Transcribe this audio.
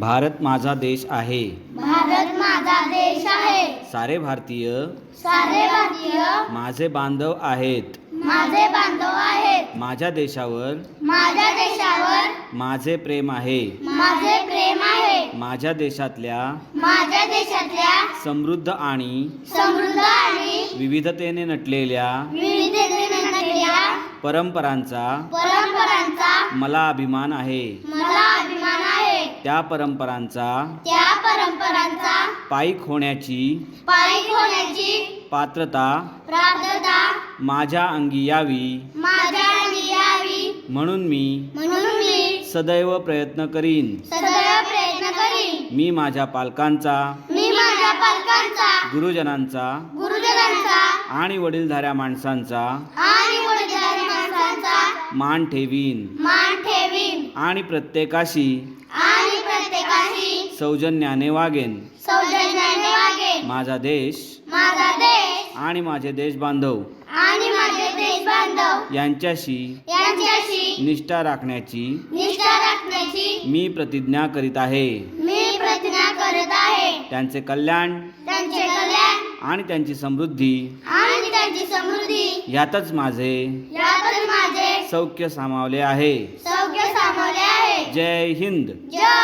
भारत माझा देश आहे. भारत माझा देश आहे. सारे भारतीय सारे भारतीय माझे बांधव आहेत. माझे बांधव आहेत. माझ्या देशावर माझ्या देशावर माझे प्रेम आहे. माझे प्रेम आहे. माझ्या देशातल्या माझ्या देशातल्या समृद्ध आणि समृद्ध आणि विविधतेने नटलेल्या विविधतेने नटलेल्या परंपरांचा परंपरांचा मला अभिमान आहे. मला अभिमान आहे त्या परंपरांचा त्या परंपरांचा पायीक होण्याची पायी होण्याची पात्रता प्राप्तता माझ्या अंगी यावी. माझ्या अंगी यावी. म्हणून मी म्हणून मी सदैव प्रयत्न करीन. सदैव प्रयत्न करीन. मी माझ्या पालकांचा मी माझ्या पालकांचा गुरुजनांचा गुरुजनांचा आणि वडीलधाऱ्या माणसांचा आणि वडीलधारी माणसांचा मान ठेवीन. मान ठेवीन. आणि प्रत्येकाशी प्रत्येकाशी सौजन्याने वागेन. सौजन्याने वागेन. माझा देश. माझा देश. आणि माझे देश बांधव आणि माझे देश बांधव यांच्याशी यांच्याशी निष्ठा राखण्याची निष्ठा राखण्याची मी प्रतिज्ञा करीत आहे. मी प्रतिज्ञा करत आहे. त्यांचे कल्याण त्यांचे कल्याण आणि त्यांची समृद्धी. आणि त्यांची समृद्धी. यातच माझे यातच माझे सौख्य सामावले आहे. सौख्य सामावले आहे. जय हिंद. जय